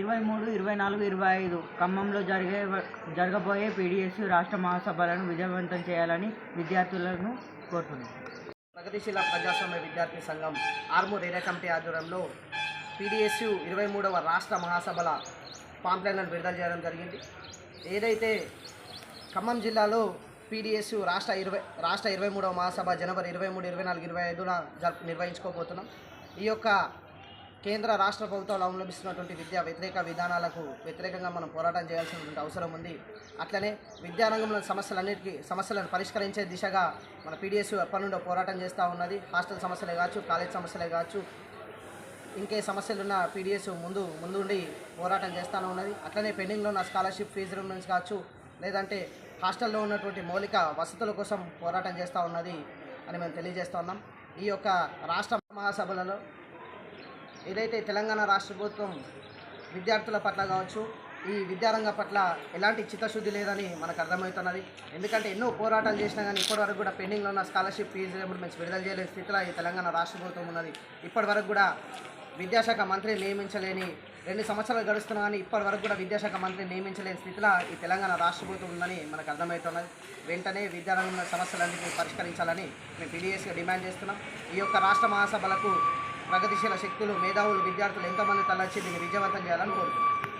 ఇరవై మూడు ఇరవై నాలుగు ఇరవై ఐదు ఖమ్మంలో జరిగే జరగబోయే పీడిఎస్ రాష్ట్ర మహాసభలను విజయవంతం చేయాలని విద్యార్థులను కోరుతున్నాను ప్రగతిశీల ప్రజాస్వామ్య విద్యార్థి సంఘం ఆర్మూర్ ఏరియా కమిటీ ఆధ్వర్యంలో పీడిఎస్యు ఇరవై మూడవ రాష్ట్ర మహాసభల పాంప్లైన్లను విడుదల చేయడం జరిగింది. ఏదైతే ఖమ్మం జిల్లాలో పీడిఎస్యు రాష్ట్ర ఇరవై రాష్ట్ర ఇరవై మూడవ మహాసభ జనవరి ఇరవై మూడు ఇరవై నాలుగు ఇరవై ఐదున జరుపు నిర్వహించుకోబోతున్నాం. ఈ యొక్క కేంద్ర రాష్ట్ర ప్రభుత్వాలు అవలంబిస్తున్నటువంటి విద్యా వ్యతిరేక విధానాలకు వ్యతిరేకంగా మనం పోరాటం చేయాల్సినటువంటి అవసరం ఉంది. అట్లనే విద్యారంగంలో సమస్యలన్నిటికీ సమస్యలను పరిష్కరించే దిశగా మన పీడిఎస్ ఎప్పటి నుండో పోరాటం చేస్తూ ఉన్నది. హాస్టల్ సమస్యలే కావచ్చు కాలేజ్ సమస్యలే కావచ్చు ఇంకే సమస్యలున్న పీడిఎస్ ముందు ముందుండి పోరాటం చేస్తూనే ఉన్నది. అట్లనే పెండింగ్లో ఉన్న స్కాలర్షిప్ ఫీజు నుంచి కావచ్చు లేదంటే హాస్టల్లో ఉన్నటువంటి మౌలిక వసతుల కోసం పోరాటం చేస్తూ ఉన్నది అని మేము తెలియజేస్తూ ఉన్నాం. ఈ యొక్క రాష్ట్ర మహాసభలలో ఏదైతే తెలంగాణ రాష్ట్ర ప్రభుత్వం విద్యార్థుల పట్ల కావచ్చు ఈ విద్యారంగ పట్ల ఎలాంటి చిత్తశుద్ధి లేదని మనకు అర్థమవుతున్నది. ఎందుకంటే ఎన్నో పోరాటాలు చేసినా కానీ ఇప్పటివరకు కూడా పెండింగ్లో ఉన్న స్కాలర్షిప్ ఫీజు రిమెంట్స్ విడుదల చేయలేని స్థితిలో ఈ తెలంగాణ రాష్ట్ర ప్రభుత్వం ఉన్నది. ఇప్పటివరకు కూడా విద్యాశాఖ మంత్రి నియమించలేని రెండు సంవత్సరాలు గడుస్తున్నా కానీ ఇప్పటి వరకు కూడా విద్యాశాఖ మంత్రి నియమించలేని స్థితిలో ఈ తెలంగాణ రాష్ట్ర ప్రభుత్వం ఉందని మనకు అర్థమవుతున్నది. వెంటనే విద్యారంగంలో సమస్యలన్నింటినీ పరిష్కరించాలని మేము పీడిఎస్గా డిమాండ్ చేస్తున్నాం. ఈ యొక్క రాష్ట్ర మహాసభలకు ప్రగతిశీల శక్తులు మేధావులు విద్యార్థులు ఎంతోమంది తలచి దీన్ని విజయవంతం చేయాలని కోరుతున్నాం.